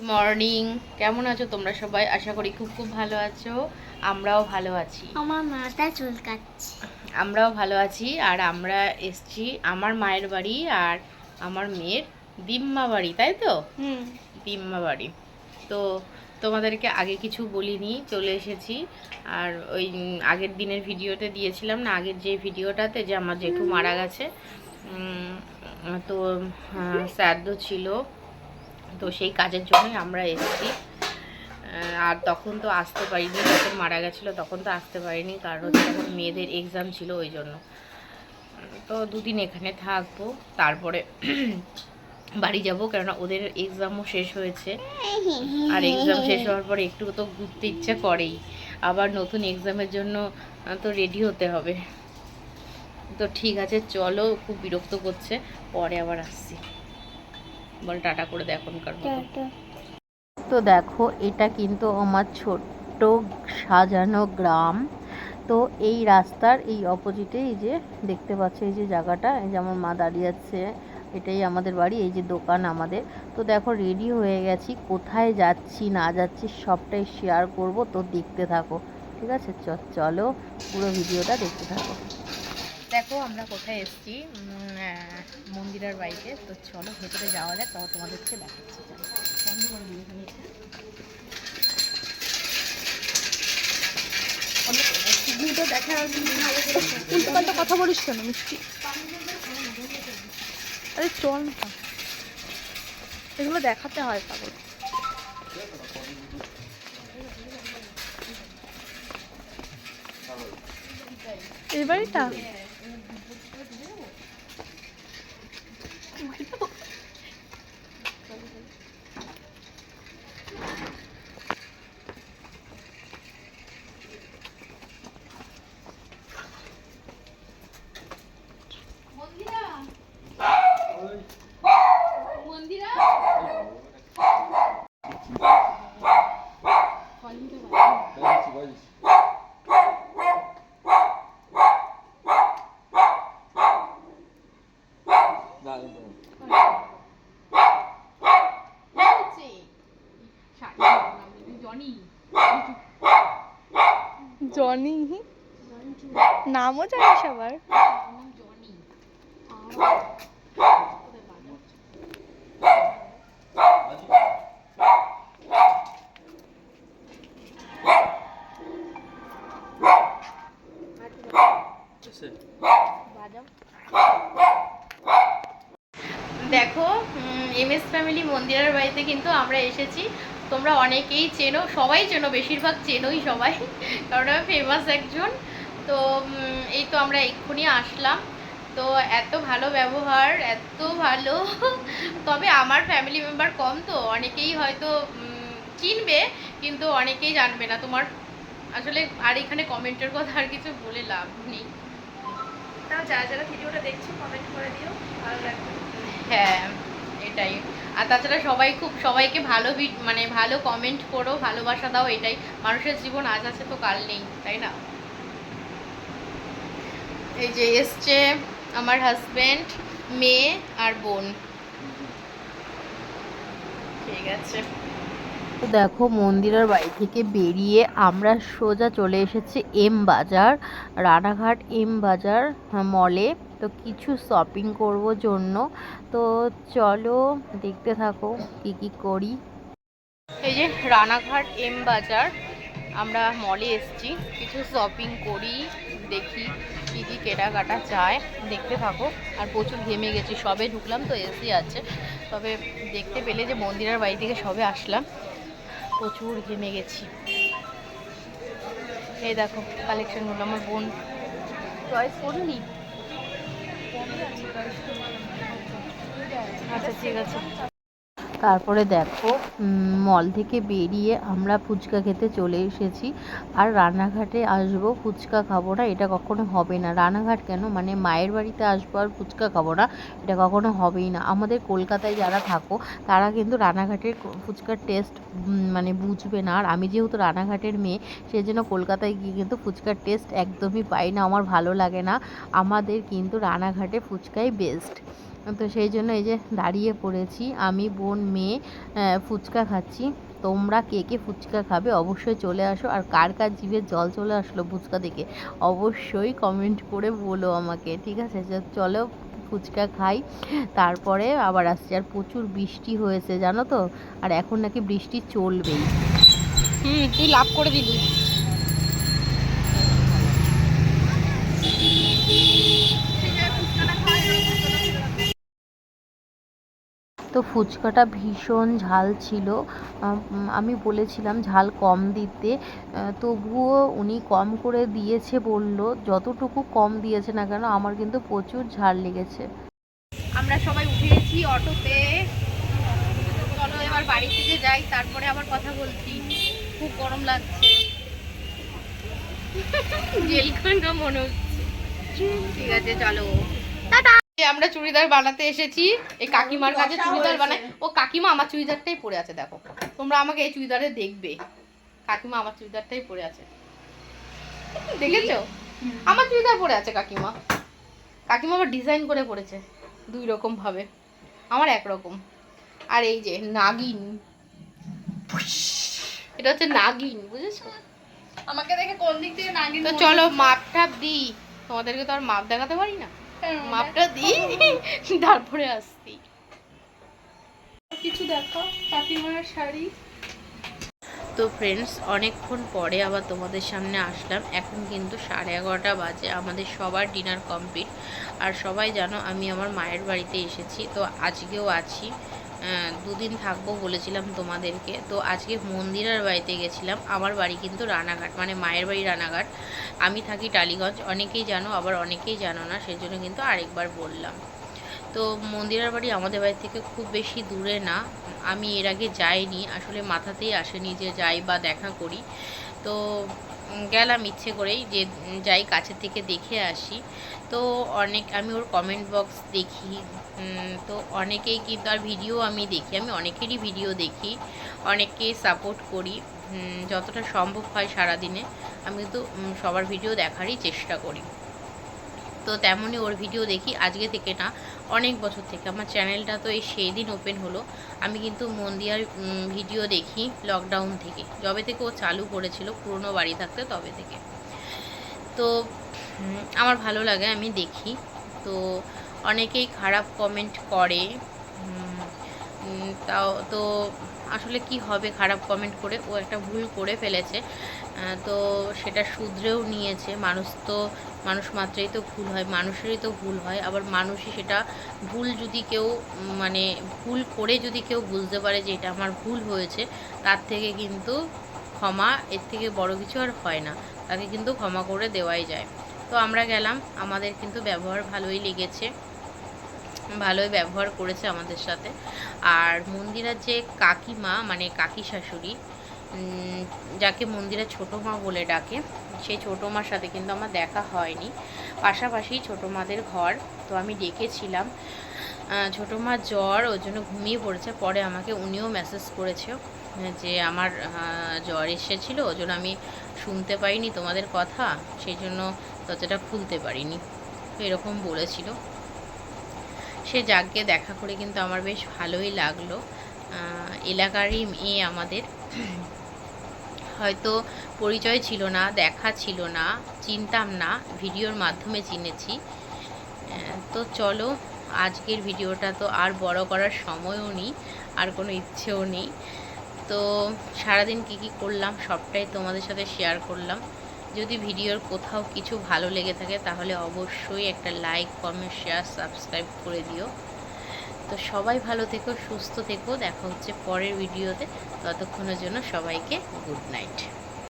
Morning কেমন আছো তোমরা সবাই? আশা করি খুব খুব ভালো আছো। আমরাও ভালো আছি। আমার মাথা চুলকাচ্ছে। আমরাও ভালো আছি। আর আমরা এসছি আমার মায়ের বাড়ি আর আমার মেয়ের দিম্মা বাড়ি তাই তো? হুম। দিম্মা বাড়ি। তো তোমাদেরকে আগে কিছু বলিনি চলে এসেছি। আর ওই আগের দিনের ভিডিওতে দিয়েছিলাম না আগের যে ভিডিওটাতে যে আমার জেঠু মারা গেছে। তো আহ, শ্রাদ্ধ ছিল। তো সেই কাজের জন্যই আমরা এসেছি। আর তখন তো আসতে পারিনি, যখন মারা গেছিল তখন তো আসতে পারিনি, কারণ হচ্ছে তখন মেয়েদের এক্সাম ছিল ওই জন্য। তো দুদিন এখানে থাকব, তারপরে বাড়ি যাব, কেননা ওদের এক্সামও শেষ হয়েছে। আর এক্সাম শেষ হওয়ার পর একটু তো ঘুরতে ইচ্ছে করেই। আবার নতুন এক্সামের জন্য তো রেডি হতে হবে। তো ঠিক আছে, চলো, খুব বিরক্ত করছে, পরে আবার আসছি। বল টাটা করে দেখো এখনকার তো দেখো এটা কিন্তু আমার ছোট্ট সাজানো গ্রাম। তো এই রাস্তার এই অপোজিটে এই যে দেখতে পাচ্ছ এই যে জায়গাটা এই যে আমার মা দাঁড়িয়ে আছে এটাই আমাদের বাড়ি এই যে দোকান আমাদের। তো দেখো রেডি হয়ে গেছি কোথায় যাচ্ছি না যাচ্ছি সবটাই শেয়ার করব তো দেখতে থাকো। ঠিক আছে? চলো পুরো ভিডিওটা দেখতে থাকো। দেখো আমরা কোথায় এসেছি। মন্দিরের বাড়িতে। তো চলো ভেতরে যাওয়া যাক তাও তোমাদেরকে দেখাচ্ছি। চলো বন্ধ করে দিই। উল্টো পাল্টা কথা বলিস কেন মিষ্টি? আরে চল না। এগুলো দেখাতে হয় পাগল। এই বাড়িটা? জনি। জনি? নামও জানিস আবার? দেখো এম এস ফ্যামিলি মন্দিরের বাড়িতে কিন্তু আমরা এসেছি। তোমরা অনেকেই চেনো সবাই চেনো বেশিরভাগ চেনোই সবাই কারণ আমি ফেমাস একজন। তো এই তো আমরা এক্ষুনি আসলাম। তো এত ভালো ব্যবহার এত ভালো। তবে আমার ফ্যামিলি মেম্বার কম তো অনেকেই হয়তো চিনবে কিন্তু অনেকেই জানবে না। তোমার আসলে আর এখানে কমেন্টের কথা আর কিছু বলে লাভ নেই। তাও যারা যারা ভিডিওটা দেখছ কমেন্ট করে দিও ভালো লাগবে। হ্যাঁ এটাই। আর তাছাড়া সবাই খুব, সবাইকে ভালো মানে ভালো কমেন্ট করো, ভালোবাসা দাও, এটাই। মানুষের জীবন আজ আছে তো কাল নেই, তাই না? এই যে এসছে আমার হাজব্যান্ড মেয়ে আর বোন। ঠিক আছে। দেখো, মন্দিরের বাড়ি থেকে বেরিয়ে আমরা সোজা চলে এসেছি এম বাজার, রানাঘাট এম বাজার মলে তো কিছু শপিং করব জন্য। তো চলো দেখতে থাকো কি কি করি। এই যে রানাঘাট এম বাজার, আমরা মলে এসেছি। কিছু শপিং করি, দেখি কী কী কেনাকাটা চায় দেখতে থাকো। আর প্রচুর ঘেমে গেছি, সবে ঢুকলাম তো এসি আছে। তবে দেখতে পেলে যে মন্দিরের বাড়ি থেকে সবে আসলাম। প্রচুর ঘেমে গেছি। এই দেখো কালেকশনগুলো আমার বোন চয়েস করিনি। আচ্ছা ঠিক আছে। তারপরে দেখো মল থেকে বেরিয়ে আমরা ফুচকা খেতে চলে এসেছি। আর রানাঘাটে আসব, ফুচকা খাব না, এটা কখনো হবে না। রানাঘাট কেন? মানে মায়ের বাড়িতে আসব আর ফুচকা খাব না, এটা কখনো হবেই না। আমাদের কলকাতায় যারা থাকো, তারা কিন্তু রানাঘাটের ফুচকার টেস্ট মানে বুঝবে না। আর আমি যেহেতু রানাঘাটের মেয়ে সেই জন্য কলকাতায় গিয়ে কিন্তু ফুচকার টেস্ট একদমই পাই না, আমার ভালো লাগে না। আমাদের কিন্তু রানাঘাটে ফুচকাই বেস্ট তো সেই জন্য এই যে দাঁড়িয়ে পড়েছি, আমি, বোন, মেয়ে ফুচকা খাচ্ছি। তোমরা কে কে ফুচকা খাবে অবশ্যই চলে আসো। আর কার কার জিভে জল চলে আসলো ফুচকা দেখে, অবশ্যই কমেন্ট করে বলো আমাকে, ঠিক আছে? চলো ফুচকা খাই। তারপরে আবার আসছি, আর প্রচুর বৃষ্টি হয়েছে, জানো তো? আর এখন নাকি বৃষ্টি চলবেই। হুম, তুই লাভ করে দিলি তো ফুচকাটা ভীষণ ঝাল ছিল। আমি বলেছিলাম ঝাল কম দিতে। তবুও উনি কম করে দিয়েছে বলল যতটুকু কম দিয়েছে না কেন আমার কিন্তু প্রচুর ঝাল লেগেছে। আমরা সবাই উঠে গেছি অটোতে। চলো এবার বাড়ি থেকে যাই তারপরে আবার কথা বলছি। খুব গরম লাগছে। জেলখানা মনে হচ্ছে। ঠিক আছে চলো। টাটা! আমরা চুড়িদার বানাতে এসেছি এই কাকিমার কাছে চুড়িদার বানাই ও কাকিমা আমার চুড়িদারটাই পরে আছে দেখো। তোমরা আমাকে এই চুড়িদারে দেখবে। কাকিমা আমার চুড়িদারটাই পরে আছে। দেখেছ? আমার চুড়িদার পরে আছে কাকিমা। কাকিমা আবার ডিজাইন করে পরেছে দুই রকম ভাবে। আমার একরকম আর এই যে নাগিন। এটা হচ্ছে নাগিন বুঝেছ? আমাকে দেখে কোন দিক থেকে নাগিন তো চলো মাপটা দিই। তোমাদেরকে তো আর মাপ দেখাতে পারি না? মাপটা দিই তারপরে আসছি। কিছু দেখো কাকিমার শাড়ি। তো ফ্রেন্ডস অনেকক্ষণ পরে আবার তোমাদের সামনে আসলাম। এখন কিন্তু সাড়ে এগারোটা বাজে আমাদের সবার ডিনার কমপ্লিট আর সবাই জানো আমি আমার মায়ের বাড়িতে এসেছি তো আজকেও আছি। দুদিন থাকব বলেছিলাম তোমাদেরকে। তো আজকে মন্দিরার বাড়িতে গেছিলাম, আমার বাড়ি কিন্তু রানাঘাট মানে মায়ের বাড়ি রানাঘাট। আমি থাকি টালিগঞ্জ, অনেকেই জানো, আবার অনেকেই জানো না সেই জন্য কিন্তু আরেকবার বললাম। তো মন্দিরার বাড়ি আমাদের বাড়ি থেকে খুব বেশি দূরে না, আমি এর আগে যাইনি, আসলে মাথাতেই আসেনি যে যাই বা দেখা করি। তো গেলাম ইচ্ছে করেই যে যাই কাছে থেকে দেখে আসি। তো অনেক, আমি ওর কমেন্ট বক্স দেখি। তো অনেকেই কিন্তু আর ভিডিও আমি দেখি, আমি অনেকেরই ভিডিও দেখি, অনেককে সাপোর্ট করি। যতটা সম্ভব হয় সারাদিনে, আমি কিন্তু সবার ভিডিও দেখারই চেষ্টা করি। তো তেমনই ওর ভিডিও দেখি, আজকে থেকে না অনেক বছর থেকে। আমার চ্যানেলটা তো এই সেই দিন ওপেন হলো। আমি কিন্তু মন্দিয়ার ভিডিও দেখি লকডাউন থেকে। যবে থেকে ও চালু করেছিল, পুরনো বাড়ি থাকতে তবে থেকে। তো আমার ভালো লাগে, আমি দেখি। তো, অনেকেই খারাপ কমেন্ট করে তাও, তো আসলে কি হবে খারাপ কমেন্ট করে, ও একটা ভুল করে ফেলেছে। তো সেটা শুধরেও নিয়েছে। মানুষ তো, মানুষ মাত্রেই তো ভুল হয়, মানুষেরই তো ভুল হয়। আবার মানুষই সেটা ভুল যদি কেউ মানে ভুল করে যদি কেউ বুঝতে পারে যে এটা আমার ভুল হয়েছে, তার থেকে কিন্তু ক্ষমা, এর থেকে বড় কিছু আর হয় না। তাকে কিন্তু ক্ষমা করে দেওয়াই যায়। তো আমরা গেলাম, আমাদের কিন্তু ব্যবহার ভালোই লেগেছে। ভালোই ব্যবহার করেছে আমাদের সাথে। আর মন্দিরের যে কাকিমা মানে কাকি শাশুড়ি যাকে মন্দিরে ছোটো মা বলে ডাকে, সেই ছোটো মার সাথে কিন্তু আমার দেখা হয়নি। পাশাপাশি ছোটো মাদের ঘর, তো আমি ডেকেছিলাম। ছোটো মার জ্বর, ওর জন্য ঘুমিয়ে পড়েছে। পরে আমাকে উনিও মেসেজ করেছে, যে আমার জ্বর এসেছিল ওই জন্য আমি শুনতে পাইনি তোমাদের কথা, সেই জন্য দরজাটা খুলতে পারিনি। এরকম বলেছিল। সে যাকে দেখা করে কিন্তু আমার বেশ ভালোই লাগল। এলাকারই মেয়ে আমাদের। হয়তো পরিচয় ছিল না, দেখা ছিল না, চিনতাম না, ভিডিওর মাধ্যমে চিনেছি। তো চলো, আজকের ভিডিওটা তো আর বড় করার সময়ও নেই, আর কোনো ইচ্ছেও নেই। তো সারাদিন কী কী করলাম, সবটাই তোমাদের সাথে শেয়ার করলাম। যদি ভিডিওর কোথাও কিছু ভালো লেগে থাকে, তাহলে অবশ্যই একটা লাইক কমেন্ট শেয়ার সাবস্ক্রাইব করে দিও। তো সবাই ভালো থেকো, সুস্থ থেকো। দেখা হচ্ছে পরের ভিডিওতে। ততক্ষণের জন্য সবাইকে গুড নাইট